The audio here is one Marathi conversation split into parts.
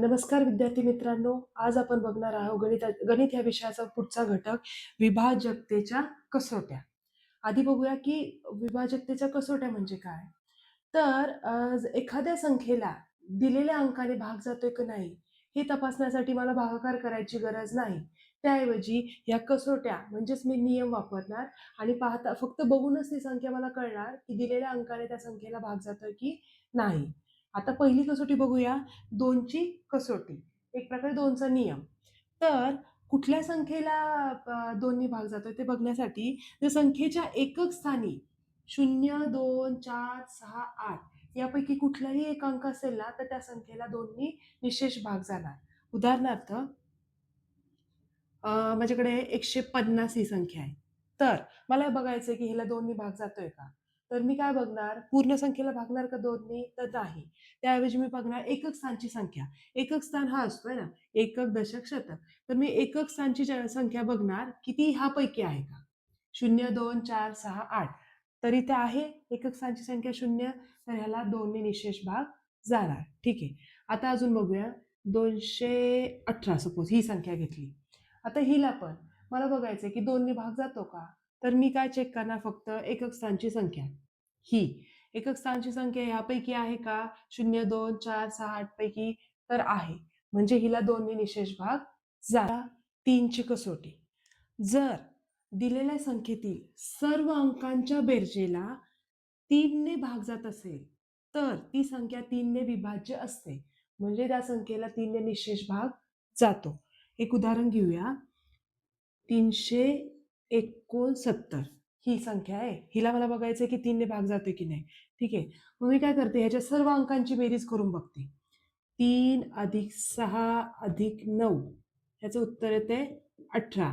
नमस्कार विद्यार्थी मित्रांनो. आज आपण बघणार आहोत गणित गणित या विषयाचा पुढचा घटक विभाजकतेच्या कसोट्या. आधी बघूया की विभाजकतेच्या कसोट्या म्हणजे काय? तर एखाद्या संख्येला दिलेल्या अंकाने भाग जातोय की नाही हे तपासण्यासाठी मला भागाकार करायची गरज नाही. त्याऐवजी या कसोट्या म्हणजेच मी नियम वापरणार आणि पाहता फक्त बघूनच ती संख्या मला कळणार की दिलेल्या अंकाने त्या संख्येला भाग जातोय की नाही. आता पहिली कसोटी बघूया. दोनची कसोटी. एक प्रकारे दोनचा नियम. तर कुठल्या संख्येला दोन्ही भाग जातोय ते बघण्यासाठी जर संख्येच्या एकक स्थानी शून्य दोन चार सहा आठ यापैकी कुठलाही एक अंक असेल ना तर त्या संख्येला दोन्ही निशेष भाग जाणार. उदाहरणार्थ माझ्याकडे एकशे पन्नास ही संख्या आहे. तर मला बघायचं की ह्याला दोन्ही भाग जातोय का? तर मी काय बघणार? पूर्ण संख्येला भागणार का दोनने तर नाही. त्याऐवजी मी बघणार एकक स्थानची संख्या. एकक स्थान हा असतोय ना एकक दशक शतक. तर मी एकक स्थानची संख्या बघणार किती ती ह्यापैकी आहे का? शून्य दोन चार सहा आठ. तर इथे आहे एकक स्थानची संख्या शून्य तर ह्याला दोन्ही निशेष भाग जाणार. ठीक आहे. आता अजून बघूया. दोनशे अठरा सपोज ही संख्या घेतली. आता हिला पण. मला बघायचं आहे की दोन्ही भाग जातो का? तर मी काय चेक करणार फक्त एकक स्थानची संख्या? ही. एकक स्थानची संख्या ह्यापैकी आहे का? शून्य दोन चार सहा आठ पैकी तर आहे. म्हणजे हिला दोन्ही निशेष भाग झाला. तीनची कसोटी जर दिलेल्या संख्येतील सर्व अंकांच्या बेरजेला तीनने भाग जात असेल तर ती संख्या तीनने विभाज्य असते. म्हणजे त्या संख्येला तीनने निशेष भाग जातो. एक उदाहरण घेऊया. तीनशे एकोणसत्तर. ही संख्या आहे. हिला मला बघायचं आहे की तीनने भाग जातोय की नाही. ठीक आहे. मग मी काय करते? ह्याच्या सर्व अंकांची बेरीज करून बघते. तीन अधिक सहा अधिक नऊ. ह्याचं उत्तर येते अठरा.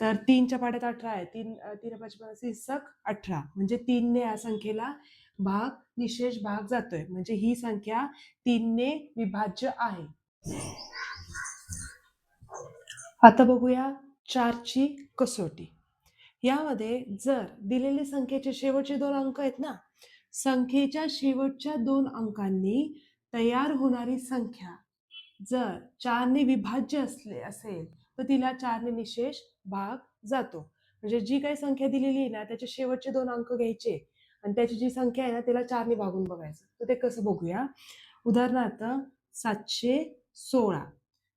तर तीनच्या पाड्यात अठरा आहे. तीन तीन पाच अठरा. म्हणजे तीनने या संख्येला भाग निशेष भाग जातोय. म्हणजे ही संख्या तीनने विभाज्य आहे. आता बघूया. चारची कसोटी. यामध्ये जर दिलेले संख्येचे शेवटचे दोन अंक आहेत ना संख्येच्या शेवटच्या दोन अंकांनी तयार होणारी संख्या जर चारने विभाज्य असले असेल तर तिला चारने निशेष भाग जातो. म्हणजे जी काही संख्या दिलेली आहे ना त्याचे शेवटचे दोन अंक घ्यायचे आणि त्याची जी संख्या आहे ना तिला चारने भागून बघायचं. तर ते कसं बघूया? उदाहरणार्थ सातशे सोळा.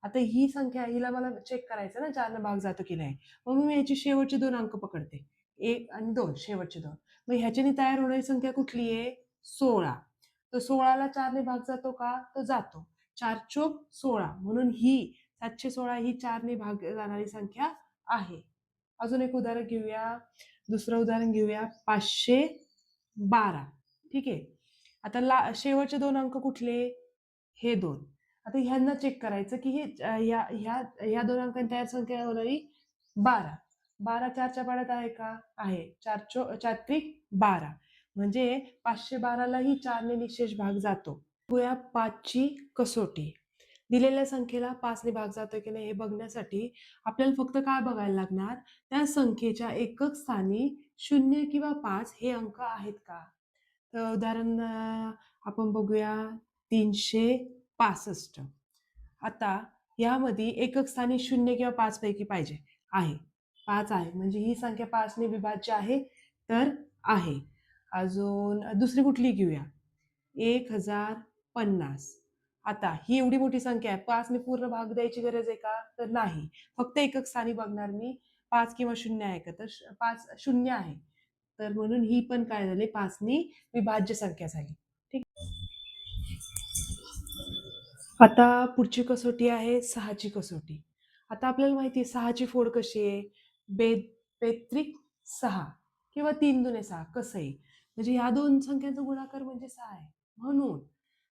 आता ही संख्या हिला मला चेक करायचं ना चारनं भाग जातो की नाही? मग मी याची शेवटचे दोन अंक पकडते. एक आणि दोन शेवटचे दोन. मग ह्याच्याने तयार होणारी संख्या कुठली आहे? सोळा. तर सोळाला चारने भाग जातो का? तर जातो. चार चोप सोळा. म्हणून ही सातशे सोळा ही चारने भाग जाणारी संख्या आहे. अजून एक उदाहरण घेऊया. दुसरं उदाहरण घेऊया. पाचशे बारा. ठीक आहे? आता ला शेवटचे दोन अंक कुठले? हे दोन. आता ह्यांना चेक करायचं की हे ह्या ह्या ह्या दोन अंकांनी तयार संख्या होणारी? बारा. बारा चारच्या पाड्यात आहे का? आहे. चार चो चारत्रिक बारा. म्हणजे पाचशे बारालाही चारने निशेष भाग जातो. बघूया पाचची कसोटी. दिलेल्या संख्येला पाचने भाग जातो की नाही हे बघण्यासाठी आपल्याला फक्त काय बघायला लागणार? त्या संख्येच्या एकक स्थानी शून्य किंवा पाच हे अंक आहेत का? तर उदाहरण आपण बघूया. तीनशे पासष्ट आता यामध्ये एकक स्थानी शून्य किंवा पाच पैकी पाहिजे. आहे. पाच आहे. म्हणजे ही संख्या पाचने विभाज्य आहे तर आहे. अजून दुसरी कुठली घेऊया? एक हजार पन्नास. आता ही एवढी मोठी संख्या आहे. पाचने पूर्ण भाग द्यायची गरज आहे का? तर नाही. फक्त एकक स्थानी बघणार मी. पाच किंवा शून्य आहे का? तर श- पाच शून्य आहे. तर म्हणून ही पण काय झाली? पाचनी विभाज्य संख्या झाली ठीक आता पुढची कसोटी आहे सहाची कसोटी. आता आपल्याला माहिती आहे सहाची फोड कशी आहे? बे बेत्रिक सहा किंवा तीन दुने सहा कसंही म्हणजे ह्या दोन संख्यांचा गुणाकार म्हणजे सहा आहे. म्हणून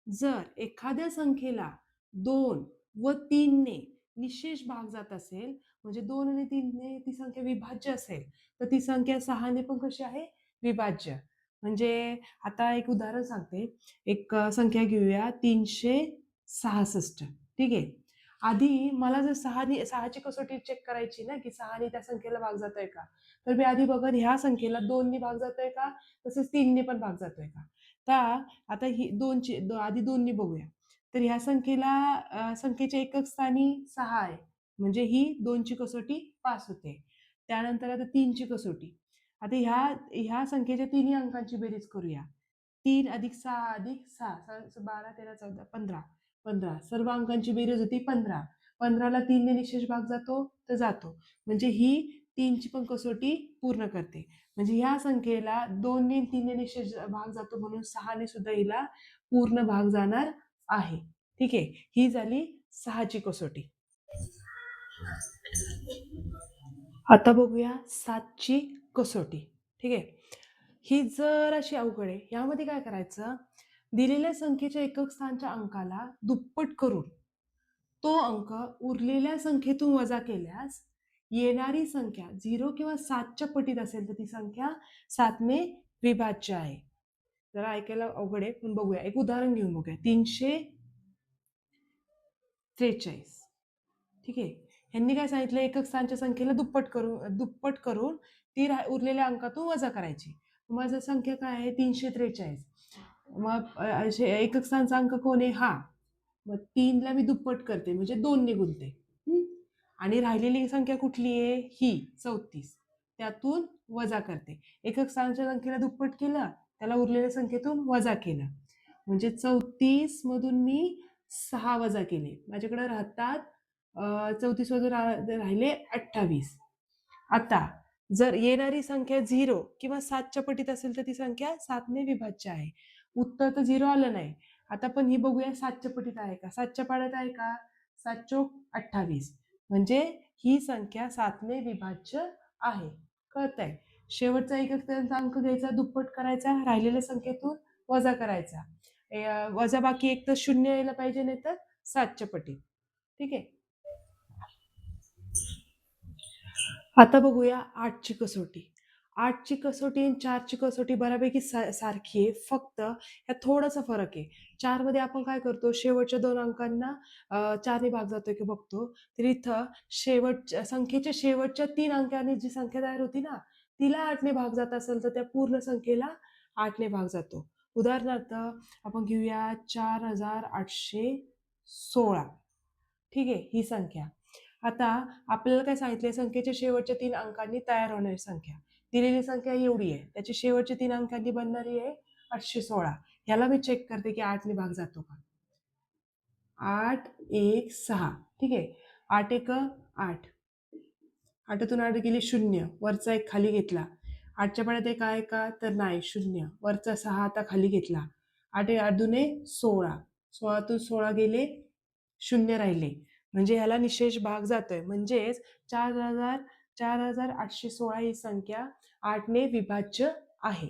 जर एखाद्या संख्येला दोन व तीनने निशेष भाग जात असेल म्हणजे दोन आणि तीनने ती संख्या विभाज्य असेल तर ती संख्या सहाने पण कशी आहे? विभाज्य. म्हणजे आता एक उदाहरण सांगते. एक संख्या घेऊया. तीनशे सहासष्ट ठीक आहे? आधी मला जर सहानी सहाची कसोटी चेक करायची ना की सहानी त्या संख्येला भाग जातोय का? तर मी आधी बघत ह्या संख्येला दोनने भाग जातोय का? तसेच तीनने पण भाग जातोय का? तर आता ही दोनची दो- आधी दोन्ही बघूया. तर ह्या संख्येला संख्येच्या एकक स्थानी सहा आहे. म्हणजे ही दोनची कसोटी पास होते. त्यानंतर आता तीनची कसोटी. आता ह्या ह्या संख्येच्या तिन्ही अंकांची बेरीज करूया. तीन अधिक सहा अधिक सहा सहा- बारा तेरा चौदा पंधरा. पंधरा. सर्व अंकांची बेरीज होती पंधरा. पंधराला तीनने निशेष भाग जातो तर जातो. म्हणजे ही तीनची पण कसोटी पूर्ण करते. म्हणजे ह्या संख्येला दोनने तीनने निशेष भाग जातो म्हणून सहाने सुद्धा हिला पूर्ण भाग जाणार आहे. ठीक आहे? ही झाली सहाची कसोटी. आता बघूया सातची कसोटी. ठीक आहे? ही जर अशी अवघड आहे. यामध्ये काय करायचं? दिलेल्या संख्येच्या एकक स्थानच्या अंकाला दुप्पट करून तो अंक उरलेल्या संख्येतून वजा केल्यास येणारी संख्या झिरो किंवा सातच्या पटीत असेल तर ती संख्या सातने विभाज्य आहे. जरा ऐकायला अवघड आहे पण बघूया. एक उदाहरण घेऊन बघूया. तीनशे त्रेचाळीस. ठीक आहे? यांनी काय सांगितलं? एकक स्थानच्या संख्येला दुप्पट करून दुप्पट करून ती उरलेल्या अंकातून वजा करायची. माझं संख्या काय आहे? तीनशे त्रेचाळीस. मग असे एकक स्थानचा अंक कोण आहे? हा. मग तीनला मी दुप्पट करते म्हणजे दोन निघुनते आणि राहिलेली संख्या कुठली आहे? ही चौतीस. त्यातून वजा करते. एकक स्थानच्या संख्येला दुप्पट केलं त्याला उरलेल्या संख्येतून वजा केलं. म्हणजे चौतीस मधून मी सहा वजा केले. माझ्याकडे राहतात चौतीस मधून राहिले अठ्ठावीस. आता जर येणारी संख्या झिरो किंवा सातच्या पटीत असेल तर ती संख्या सातने विभाज्य आहे. उत्तर तर झिरो आलं नाही. आता पण ही बघूया सातच्या पटीत आहे का? सातच्या पाड्यात आहे का? सात चोक अठ्ठावीस. म्हणजे ही संख्या सातने विभाज्य आहे. कळत आहे शेवटचा एकक त्यांचा अंक घ्यायचा दुप्पट करायचा राहिलेल्या संख्येतून वजा करायचा. वजा बाकी एक तर शून्य यायला पाहिजे नाही तर सातच्या पटीत ठीक आहे? आता बघूया आठची कसोटी. आठची कसोटी आणि चारची कसोटी बऱ्यापैकी सा सारखी आहे. फक्त ह्या थोडासा फरक आहे. चारमध्ये आपण काय करतो? शेवटच्या दोन अंकांना चारने भाग जातोय की बघतो. तर इथं शेवटच्या संख्येच्या शेवटच्या तीन अंकांनी जी संख्या तयार होती ना तिला आठने भाग जात असेल तर त्या पूर्ण संख्येला आठने भाग जातो. उदाहरणार्थ आपण घेऊया चार हजार आठशे सोळा. ठीक आहे? ही संख्या. आता आपल्याला काय सांगितले संख्येच्या शेवटच्या तीन अंकांनी तयार होणारी संख्या. दिलेली संख्या एवढी आहे. त्याची शेवटच्या तीन अंकांनी बनणारी आहे आठशे सोळा. ह्याला मी चेक करते की आठने भाग जातो का? आठ एक सहा. ठीक आहे? आठ एक आठ. आठातून आठ गेली शून्य. वरचा एक खाली घेतला. आठच्या पाण्यात एक आहे का? तर नाही शून्य. वरचा सहा आता खाली घेतला. आठ एक आठ दुने सोळा. सोळातून सोळा गेले शून्य राहिले. म्हणजे ह्याला निशेष भाग जातोय. म्हणजेच चार हजार चार हजार आठशे सोळा ही संख्या आठने विभाज्य आहे.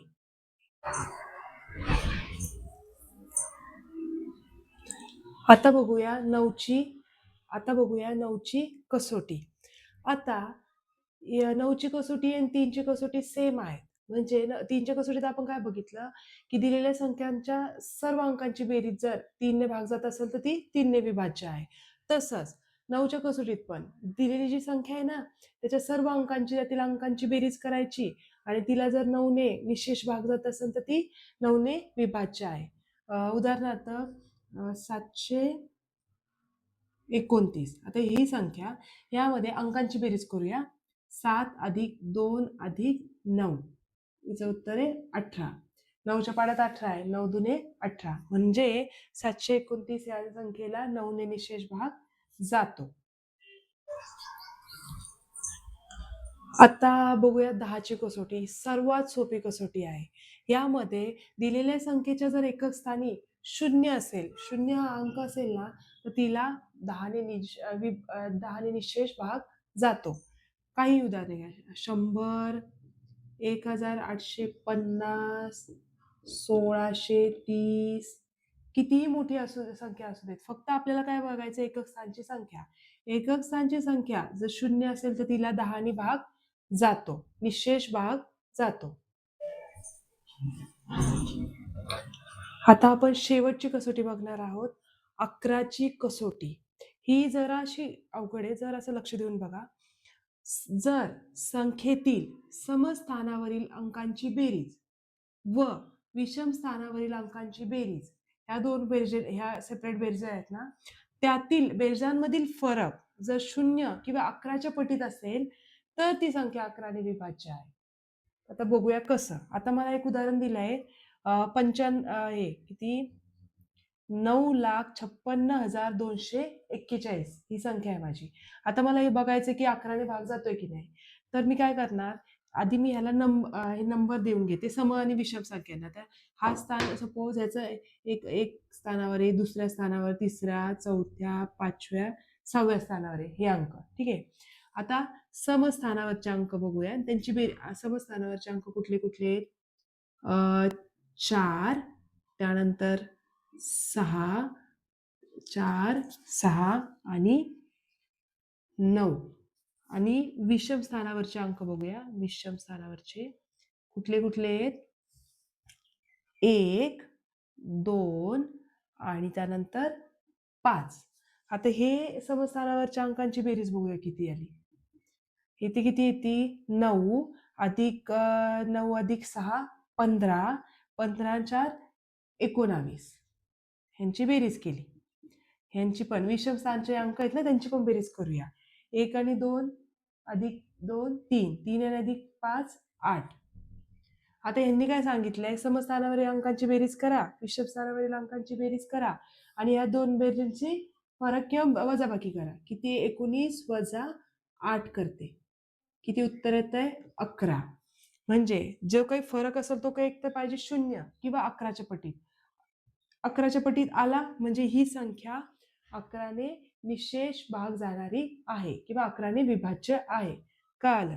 आता बघूया नऊची आता बघूया नऊची कसोटी. आता नऊची कसोटी आणि तीनची कसोटी सेम आहेत. म्हणजे तीनच्या कसोटीत आपण काय बघितलं? की दिलेल्या संख्यांच्या सर्व अंकांची बेरीज जर तीनने भाग जात असेल तर ती तीनने विभाज्य आहे. तसंच नऊच्या कसोटीत पण. दिलेली जी संख्या आहे ना त्याच्या सर्व अंकांची त्यातील अंकांची बेरीज करायची आणि तिला जर नऊने निशेष भाग जात असेल तर ती नऊने विभाज्य आहे. उदाहरणार्थ सातशे एकोणतीस. आता ही संख्या यामध्ये अंकांची बेरीज करूया. सात अधिक दोन अधिक नऊ. हिचं उत्तर आहे अठरा. नऊच्या पाड्यात अठरा आहे. नऊ दुने अठरा. म्हणजे सातशे एकोणतीस या संख्येला नऊने निशेष भाग जातो. आता बघूया दहाची कसोटी सर्वात सोपी कसोटी आहे. यामध्ये दिलेल्या संख्येच्या जर एकक स्थानी शून्य असेल शून्य हा अंक असेल ना तर तिला दहाने निश दहाने निशेष भाग जातो. काही उदाहरणे घ्या. शंभर एक हजार आठशे पन्नास सोळाशे तीस कितीही मोठी असू संख्या असू देत फक्त आपल्याला काय बघायचं? एकक स्थानची संख्या. एकक स्थानची संख्या जर शून्य असेल तर तिला दहाने भाग जातो. निशेष भाग जातो. आता आपण शेवटची कसोटी बघणार आहोत. अकराची कसोटी. ही जराशी अवघड आहे जर असं लक्ष देऊन बघा. जर संख्येतील समस्थानावरील अंकांची बेरीज व विषम स्थानावरील अंकांची बेरीज ह्या दोन बेरजे ह्या सेपरेट बेरजे आहेत ना त्यातील बेरजांमधील फरक जर शून्य किंवा अकराच्या पटीत असेल तर ती संख्या अकराने विभाज्य आहे. आता बघूया कसं. आता मला एक उदाहरण दिलं आहे पंच्याण्ण हे किती? नऊ लाख छप्पन्न हजार दोनशे एक्केचाळीस ही संख्या आहे माझी. आता मला हे बघायचं की अकराने भाग जातोय की नाही. तर मी काय करणार? आधी मी ह्याला नंब हे नंबर देऊन घेते. सम आणि विषम संख्यांना तर हा स्थान सपोज याचं एक एक स्थानावर आहे दुसऱ्या स्थानावर तिसऱ्या चौथ्या पाचव्या सहाव्या स्थानावर आहे. हे अंक. ठीक आहे? आता समस्थानावरचे अंक बघूया. त्यांची बे समस्थानावरचे अंक कुठले कुठले आहेत? चार त्यानंतर सहा चार सहा आणि नऊ. आणि विषम स्थानावरचे अंक बघूया. विषम स्थानावरचे. कुठले कुठले आहेत? एक दोन आणि त्यानंतर पाच. आता हे समस्थानावरच्या अंकांची बेरीज बघूया किती आली. इथे किती येते? नऊ अधिक नऊ अधिक सहा पंधरा. पंधरा चार एकोणावीस. ह्यांची बेरीज केली. ह्यांची पण विषम स्थानचे अंक आहेत ना त्यांची पण बेरीज करूया. एक आणि दोन अधिक दोन तीन. तीन आणि अधिक पाच आठ. आता यांनी काय सांगितलंय? समस्थानावरील अंकांची बेरीज करा. विषम स्थानावरील अंकांची बेरीज करा. आणि या दोन बेरीजची फरक किंवा वजाबाकी करा. किती एकोणीस वजा आठ करते. किती उत्तर येत आहे अकरा. म्हणजे जो काही फरक असेल तो काही एक तर पाहिजे शून्य किंवा अकराच्या पटीत. अकराच्या पटीत आला म्हणजे ही संख्या अकराने निशेष भाग जाणारी आहे किंवा अकराने विभाज्य आहे. काल